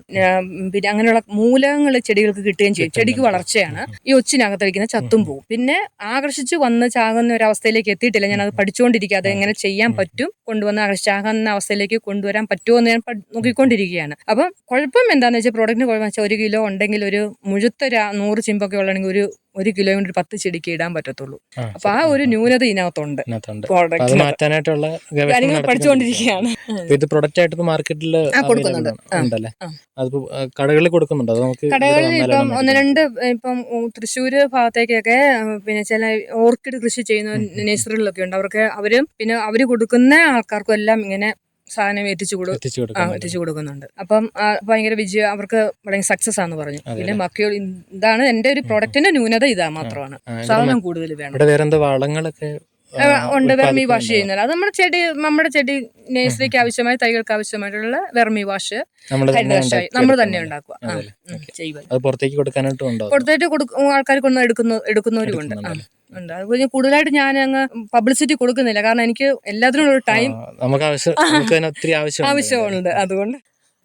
പിന്നെ അങ്ങനെയുള്ള മൂലകങ്ങൾ ചെടികൾക്ക് കിട്ടുകയും ചെയ്യും. ചെടിക്ക് വളർച്ചയാണ്. ഈ ഒച്ചിനകത്ത് വയ്ക്കുന്ന ചത്തും പോവും. പിന്നെ ആകർഷിച്ചു വന്ന് ചാകുന്ന ഒരു അവസ്ഥയിലേക്ക് എത്തിയിട്ടില്ല ഞാൻ അത് പഠിച്ചുകൊണ്ടിരിക്കുക അത് എങ്ങനെ ചെയ്യാൻ പറ്റും? കൊണ്ടുവന്ന് ആകർഷിച്ചാകുന്ന അവസ്ഥയിലേക്ക് കൊണ്ടുവരാൻ പറ്റുമോ എന്ന് ഞാൻ നോക്കിക്കൊണ്ടിരിക്കുകയാണ്. അപ്പം കുഴപ്പം എന്താണെന്ന് വെച്ചാൽ പ്രോഡക്റ്റിന് കുഴപ്പം വെച്ചാൽ ഒരു കിലോ ഉണ്ടെങ്കിൽ ഒരു മുഴുത്ത നൂറ് ചിമ്പൊക്കെ ഉള്ളതെങ്കിൽ ഒരു ഒരു കിലോ കൊണ്ട് ഒരു പത്ത് ചെടിക്ക് ഇടാൻ പറ്റത്തുള്ളൂ. അപ്പൊ ആ ഒരു ന്യൂനത ഇതിനകത്തുണ്ട് മാറ്റാനായിട്ടുള്ള കാര്യങ്ങൾ. പഠിച്ചുകൊണ്ടിരിക്കുകയാണ്. ഇത് പ്രൊഡക്റ്റ് ആയിട്ട് മാർക്കറ്റിൽ കൊടുക്കുന്നുണ്ട്. കടകളിൽ കൊടുക്കുന്നുണ്ട്. കടകളിൽ ഇപ്പം ഒന്ന് രണ്ട് ഇപ്പം ഉം, തൃശ്ശൂര് ഭാഗത്തേക്കൊക്കെ പിന്നെ ചില ഓർക്കിഡ് കൃഷി ചെയ്യുന്ന നേഴ്സറികളൊക്കെ ഉണ്ട്. അവർക്ക് അവർ പിന്നെ അവർ കൊടുക്കുന്ന ആൾക്കാർക്കും എല്ലാം ഇങ്ങനെ സാധനം എത്തിച്ചു കൊടുക്കും എത്തിച്ചു കൊടുക്കുന്നുണ്ട്. അപ്പം ഭയങ്കര വിജയം അവർക്ക് ഭയങ്കര സക്സസ് ആണെന്ന് പറഞ്ഞു. പിന്നെ? ബാക്കിയുള്ള ഇതാണ് എന്റെ ഒരു പ്രോഡക്റ്റിന്റെ ന്യൂനത ഇതാ മാത്രമാണ്. സാധനം കൂടുതൽ വേണം. വേറെന്താ വളങ്ങളൊക്കെ ഉണ്ട് വെർമി വാഷ്? ചെയ്യുന്നത്. അത് നമ്മുടെ ചെടി നമ്മുടെ ചെടി നേഴ്സറിക്ക് ആവശ്യമായ തൈകൾക്ക് ആവശ്യമായിട്ടുള്ള വെർമി വാഷ് നമ്മൾ തന്നെ ഉണ്ടാക്കുക. പുറത്തേക്ക് കൊടുക്കും ആൾക്കാർ കൊണ്ട് എടുക്കുന്ന എടുക്കുന്നവരും ഉണ്ട്? ഉണ്ട്. അത് കഴിഞ്ഞ് കൂടുതലായിട്ട് ഞാൻ അങ്ങ് പബ്ലിസിറ്റി കൊടുക്കുന്നില്ല. കാരണം എനിക്ക് എല്ലാത്തിനും ഒരു ടൈം നമുക്ക് ആവശ്യം ആവശ്യമുണ്ട്. അതുകൊണ്ട്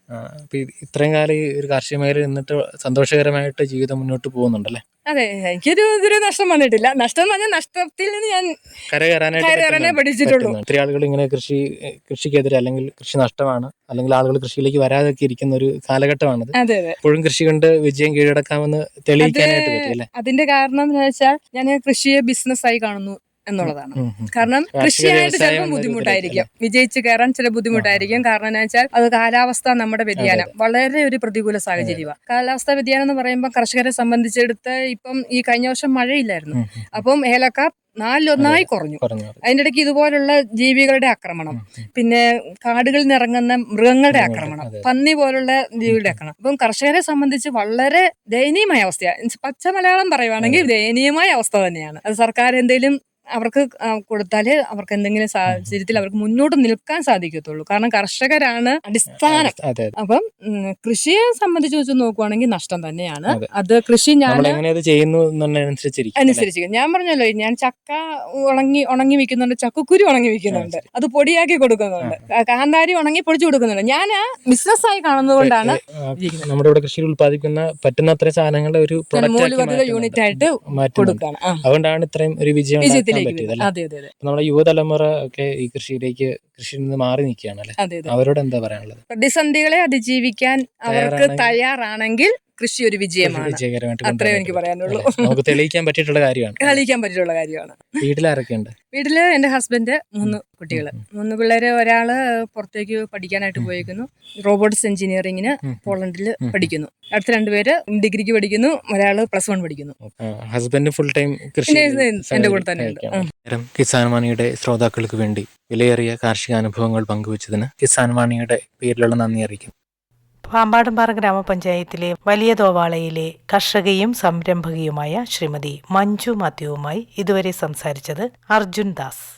ആ, അപ്പൊ ഇത് ഇത്രയും കാലം ഈ ഒരു കാർഷിക മേഖലയിൽ നിന്നിട്ട് സന്തോഷകരമായിട്ട് ജീവിതം മുന്നോട്ട് പോകുന്നുണ്ടല്ലേ? അതെ എനിക്കൊരു ഇതൊരു നഷ്ടം വന്നിട്ടില്ല. നഷ്ടം എന്ന് പറഞ്ഞാൽ നഷ്ടത്തിൽ നിന്ന് ഞാൻ കരകയറാനായിട്ട് കരകയറാനേ പഠിച്ചിട്ടുള്ളൂ. ഒത്തിരി ആളുകൾ ഇങ്ങനെ കൃഷി കൃഷിക്കെതിരെ അല്ലെങ്കിൽ കൃഷി നഷ്ടമാണ് അല്ലെങ്കിൽ ആളുകൾ കൃഷിയിലേക്ക് വരാതൊക്കെ ഇരിക്കുന്ന ഒരു കാലഘട്ടമാണിത്. അതെ അതെ. ഇപ്പോഴും കൃഷി കൊണ്ട് വിജയം കീഴടക്കാമെന്ന് തെളിയിക്കാനായിട്ട് അതിന്റെ കാരണം എന്ന് വെച്ചാൽ ഞാൻ കൃഷിയെ ബിസിനസ് ആയി കാണുന്നു. എന്നുള്ളതാണ്. കാരണം കൃഷിയായിട്ട് ചിലപ്പോൾ ബുദ്ധിമുട്ടായിരിക്കും. വിജയിച്ച് കയറാൻ ചില ബുദ്ധിമുട്ടായിരിക്കും. കാരണം എന്ന് വെച്ചാൽ അത് കാലാവസ്ഥ നമ്മുടെ വ്യതിയാനം. വളരെ ഒരു പ്രതികൂല സാഹചര്യമാണ് കാലാവസ്ഥ വ്യതിയാനം എന്ന് പറയുമ്പോൾ കർഷകരെ സംബന്ധിച്ചെടുത്ത് ഇപ്പം ഈ കഴിഞ്ഞ വർഷം മഴയില്ലായിരുന്നു. അപ്പം ഏലക്ക നാലിലൊന്നായി കുറഞ്ഞു. അതിന്റെ ഇടയ്ക്ക് ഇതുപോലുള്ള ജീവികളുടെ ആക്രമണം. പിന്നെ കാടുകളിൽ നിറങ്ങുന്ന മൃഗങ്ങളുടെ ആക്രമണം പന്നി പോലുള്ള ജീവികളുടെ ആക്രമണം. അപ്പം കർഷകരെ സംബന്ധിച്ച് വളരെ ദയനീയമായ അവസ്ഥയാണ് പച്ച മലയാളം പറയുവാണെങ്കിൽ ദയനീയമായ അവസ്ഥ തന്നെയാണ്. അത് സർക്കാർ എന്തെങ്കിലും അവർക്ക് കൊടുത്താൽ കൊടുത്താലേ അവർക്ക് എന്തെങ്കിലും സാഹചര്യത്തിൽ അവർക്ക് മുന്നോട്ട് നിൽക്കാൻ സാധിക്കത്തുള്ളൂ. കാരണം കർഷകരാണ് അടിസ്ഥാനം. അപ്പം കൃഷിയെ സംബന്ധിച്ച് വെച്ച് നോക്കുവാണെങ്കിൽ നഷ്ടം തന്നെയാണ്. അത്. കൃഷി ഞാൻ ചെയ്യുന്നു എന്നനുസരിച്ചിരിക്കും അല്ലേ? അനുസരിച്ച് ഞാൻ പറഞ്ഞല്ലോ ഞാൻ ചക്ക ഉണങ്ങി ഉണങ്ങി വെക്കുന്നുണ്ട് ചക്കക്കുരു ഉണങ്ങി വെക്കുന്നുണ്ട് അത്. പൊടിയാക്കി കൊടുക്കുന്നുണ്ട്. കാന്താരി ഉണങ്ങി പൊടിച്ചു കൊടുക്കുന്നുണ്ട്. ഞാൻ ബിസിനസ് ആയി കാണുന്നത് കൊണ്ടാണ് നമ്മുടെ ഇവിടെ കൃഷിയിൽ ഉത്പാദിപ്പിക്കുന്ന പറ്റുന്ന അത്ര സാധനങ്ങളുടെ ഒരു. യൂണിറ്റ് ആയിട്ട്. കൊടുക്കുകയാണ് അതുകൊണ്ടാണ് ഇത്രയും ഒരു വിജയം ഉണ്ടാക്കാൻ വിജയത്തിലേക്ക് പറ്റിയത് അല്ലേ? നമ്മുടെ യുവതലമുറ ഒക്കെ ഈ കൃഷിയിലേക്ക് കൃഷിയിൽ നിന്ന് മാറി നിൽക്കുകയാണ് അല്ലെ? അവരോട് എന്താ പറയാനുള്ളത്? പ്രതിസന്ധികളെ അതിജീവിക്കാൻ അവർക്ക് തയ്യാറാണെങ്കിൽ കൃഷി ഒരു വിജയമാണ് അത്രേ എനിക്ക്. പറയാനുള്ളൂ. നമുക്ക് തെളിയിക്കാൻ പറ്റിയിട്ടുള്ള കാര്യമാണ്. തെളിയിക്കാൻ പറ്റിയിട്ടുള്ള കാര്യമാണ്. വീട്ടിലാരൊക്കെയുണ്ട് വീട്ടിൽ എന്റെ ഹസ്ബൻഡ് മൂന്ന് കുട്ടികൾ. മൂന്ന് പിള്ളേര് ഒരാൾ പുറത്തേക്ക് പഠിക്കാനായിട്ട് പോയേക്കുന്നു. റോബോട്ടിക്സ് എഞ്ചിനീയറിംഗിന് പോളണ്ടിൽ പഠിക്കുന്നു. അടുത്ത രണ്ടുപേര് ഡിഗ്രിക്ക് പഠിക്കുന്നു. ഒരാൾ പ്ലസ് വൺ പഠിക്കുന്നു. ഹസ്ബൻഡ് ഫുൾ ടൈം കൃഷി എന്റെ കൂടെ തന്നെ കിസാൻ വാണിയുടെ ശ്രോതാക്കൾക്ക് വേണ്ടി വിലയേറിയ കാർഷിക അനുഭവങ്ങൾ പങ്കുവച്ചതിന് കിസാൻ വാണിയുടെ പേരിലുള്ള നന്ദി അറിയിക്കുന്നു. പാമ്പാടുംപാറ ഗ്രാമപഞ്ചായത്തിലെ വലിയ തോവാളയിലെ കർഷകയും സംരംഭകയുമായ ശ്രീമതി മഞ്ജു മാത്യുവുമായി ഇതുവരെ സംസാരിച്ചത് അർജുൻ ദാസ്.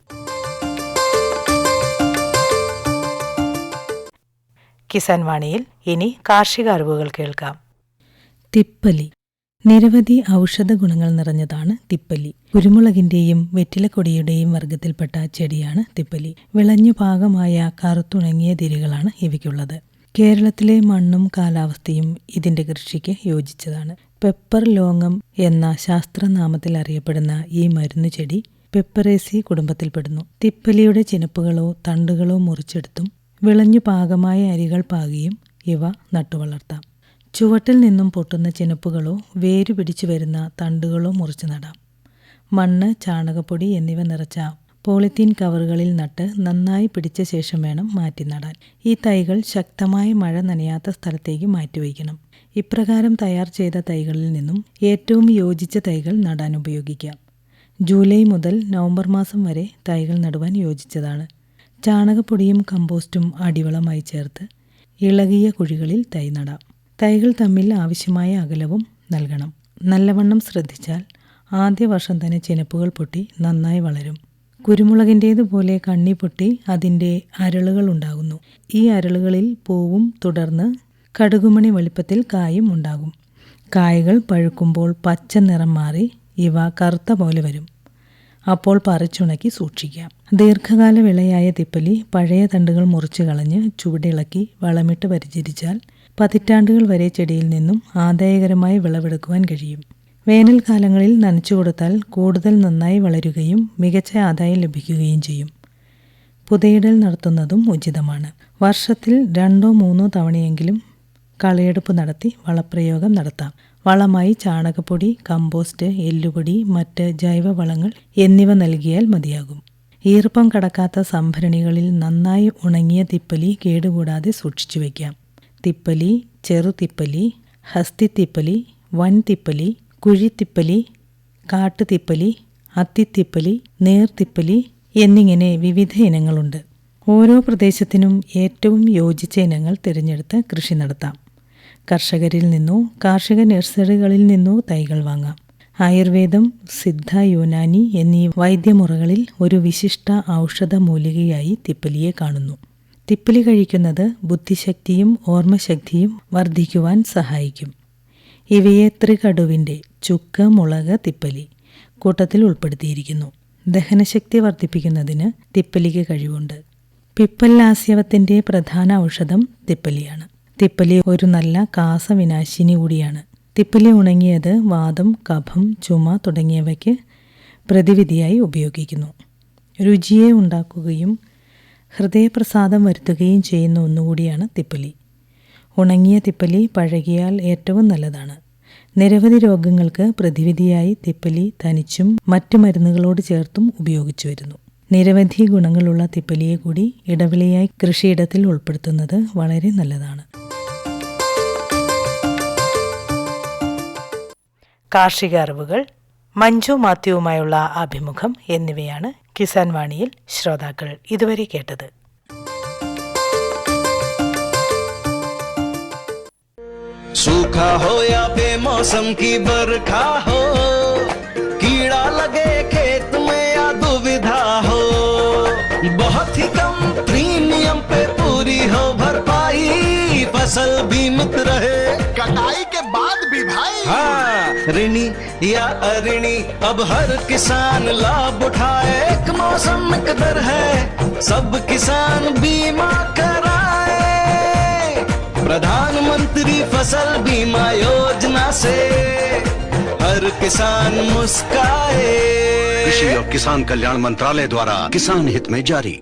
കിസാൻ വാണിയിൽ ഇനി കാർഷിക അറിവുകൾ കേൾക്കാം. തിപ്പലി. നിരവധി ഔഷധ ഗുണങ്ങൾ നിറഞ്ഞതാണ് തിപ്പല്ലി കുരുമുളകിന്റെയും വെറ്റിലക്കൊടിയുടെയും വർഗത്തിൽപ്പെട്ട ചെടിയാണ് തിപ്പല്ലി വിളഞ്ഞു പാകമായ കറുത്തുണങ്ങിയ തിരികളാണ് ഇവയ്ക്കുള്ളത്. കേരളത്തിലെ മണ്ണും കാലാവസ്ഥയും ഇതിന്റെ കൃഷിക്ക് യോജിച്ചതാണ്. പെപ്പർ ലോങ്ങം എന്ന ശാസ്ത്രനാമത്തിൽ അറിയപ്പെടുന്ന ഈ മരുന്നു ചെടി പെപ്പറേസി കുടുംബത്തിൽപ്പെടുന്നു തിപ്പലിയുടെ ചിനപ്പുകളോ തണ്ടുകളോ മുറിച്ചെടുത്തും വിളഞ്ഞു പാകമായ അരികൾ പാകിയും ഇവ നട്ടുവളർത്താം. ചുവട്ടിൽ നിന്നും പൊട്ടുന്ന ചിനപ്പുകളോ വേരു പിടിച്ചു വരുന്ന തണ്ടുകളോ മുറിച്ചു നടാം. മണ്ണ് ചാണകപ്പൊടി എന്നിവ നിറച്ച പോളിത്തീൻ കവറുകളിൽ നട്ട് നന്നായി പിടിച്ച ശേഷം വേണം മാറ്റി നടാൻ. ഈ തൈകൾ ശക്തമായ മഴ നനയാത്ത സ്ഥലത്തേക്ക് മാറ്റിവയ്ക്കണം ഇപ്രകാരം തയ്യാർ ചെയ്ത തൈകളിൽ നിന്നും ഏറ്റവും യോജിച്ച തൈകൾ നടാൻ ഉപയോഗിക്കാം. ജൂലൈ മുതൽ നവംബർ മാസം വരെ തൈകൾ നടുവാൻ യോജിച്ചതാണ്. ചാണകപ്പൊടിയും കമ്പോസ്റ്റും അടിവളമായി ചേർത്ത് ഇളകിയ കുഴികളിൽ തൈ നടാം. തൈകൾ തമ്മിൽ ആവശ്യമായ അകലവും നൽകണം. നല്ലവണ്ണം ശ്രദ്ധിച്ചാൽ ആദ്യ വർഷം തന്നെ ചിനപ്പുകൾ പൊട്ടി നന്നായി വളരും. കുരുമുളകിന്റേതുപോലെ കണ്ണി പൊട്ടി അതിന്റെ അരളുകൾ ഉണ്ടാകുന്നു. ഈ അരളുകളിൽ പൂവും തുടർന്ന് കടുകുമണി വലിപ്പത്തിൽ കായും ഉണ്ടാകും. കായകൾ പഴുക്കുമ്പോൾ പച്ച നിറം മാറി ഇവ കറുത്ത പോലെ വരും. അപ്പോൾ പറിച്ചുണക്കി സൂക്ഷിക്കാം. ദീർഘകാല വിളയായ തിപ്പലി പഴയ തണ്ടുകൾ മുറിച്ചു കളഞ്ഞ് ചുവടിളക്കി വളമിട്ട് പരിചരിച്ചാൽ പതിറ്റാണ്ടുകൾ വരെ ചെടിയിൽ നിന്നും ആദായകരമായി വിളവെടുക്കുവാൻ കഴിയും. വേനൽക്കാലങ്ങളിൽ നനച്ചു കൊടുത്താൽ കൂടുതൽ നന്നായി വളരുകയും മികച്ച ആദായം ലഭിക്കുകയും ചെയ്യും. പുതയിടൽ നടത്തുന്നതും ഉചിതമാണ്. വർഷത്തിൽ രണ്ടോ മൂന്നോ തവണയെങ്കിലും കളയെടുപ്പ് നടത്തി വളപ്രയോഗം നടത്താം. വളമായി ചാണകപ്പൊടി കമ്പോസ്റ്റ് എല്ലുപൊടി മറ്റ് ജൈവവളങ്ങൾ എന്നിവ നൽകിയാൽ മതിയാകും. ഈർപ്പം കടക്കാത്ത സംഭരണികളിൽ നന്നായി ഉണങ്ങിയ തിപ്പലി കേടുകൂടാതെ സൂക്ഷിച്ചു വയ്ക്കാം. തിപ്പലി ചെറുതിപ്പലി ഹസ്തിത്തിപ്പലി വൻതിപ്പലി കുഴിത്തിപ്പലി കാട്ടുതിപ്പലി അത്തിത്തിപ്പലി നേർത്തിപ്പലി എന്നിങ്ങനെ വിവിധ ഇനങ്ങളുണ്ട്. ഓരോ പ്രദേശത്തിനും ഏറ്റവും യോജിച്ച ഇനങ്ങൾ തിരഞ്ഞെടുത്ത് കൃഷി നടത്താം. കർഷകരിൽ നിന്നോ കാർഷിക നഴ്സറികളിൽ നിന്നോ തൈകൾ വാങ്ങാം. ആയുർവേദം സിദ്ധ യുനാനി എന്നീ വൈദ്യമുറകളിൽ ഒരു വിശിഷ്ട ഔഷധ മൂലികയായി തിപ്പലിയെ കാണുന്നു. തിപ്പലി കഴിക്കുന്നത് ബുദ്ധിശക്തിയും ഓർമ്മശക്തിയും വർദ്ധിക്കുവാൻ സഹായിക്കും. ഇവയെ ത്രികടുവിന്റെ ചുക്ക് മുളക് തിപ്പലി കൂട്ടത്തിൽ ഉൾപ്പെടുത്തിയിരിക്കുന്നു. ദഹനശക്തി വർദ്ധിപ്പിക്കുന്നതിന് തിപ്പലിക്ക് കഴിവുണ്ട്. പിപ്പൽ ആസ്യവത്തിന്റെ പ്രധാന ഔഷധം തിപ്പലിയാണ്. തിപ്പലി ഒരു നല്ല കാസവിനാശിനി കൂടിയാണ്. തിപ്പലി ഉണങ്ങിയത് വാദം കഫം ചുമ തുടങ്ങിയവയ്ക്ക് പ്രതിവിധിയായി ഉപയോഗിക്കുന്നു. രുചിയെ ഉണ്ടാക്കുകയും ഹൃദയപ്രസാദം വരുത്തുകയും ചെയ്യുന്ന ഒന്നുകൂടിയാണ് തിപ്പലി. ഉണങ്ങിയ തിപ്പലി പഴകിയാൽ ഏറ്റവും നല്ലതാണ്. നിരവധി രോഗങ്ങൾക്ക് പ്രതിവിധിയായി തിപ്പലി തനിച്ചും മറ്റു മരുന്നുകളോട് ചേർത്തും ഉപയോഗിച്ചു വരുന്നു. നിരവധി ഗുണങ്ങളുള്ള തിപ്പലിയെ കൂടി ഇടവിളയായി കൃഷിയിടത്തിൽ ഉൾപ്പെടുത്തുന്നത് വളരെ നല്ലതാണ്. കാർഷിക അറിവുകൾ മഞ്ജു മാത്യുവുമായുള്ള അഭിമുഖം എന്നിവയാണ് കിസാൻ വാണിയിൽ ശ്രോതാക്കൾ ഇതുവരെ കേട്ടത് सूखा हो या बेमौसम की बरखा हो कीड़ा लगे खेत में या दुविधा हो बहुत ही कम प्रीमियम पे पूरी हो भरपाई फसल बीमित रहे ऋणी या अऋणी अब हर किसान लाभ उठाए। एक मौसम कदर है, सब किसान बीमा कराए। प्रधानमंत्री फ़सल बीमा योजना से हर किसान मुस्काए। कृषि और किसान कल्याण मंत्रालय द्वारा किसान हित में जारी।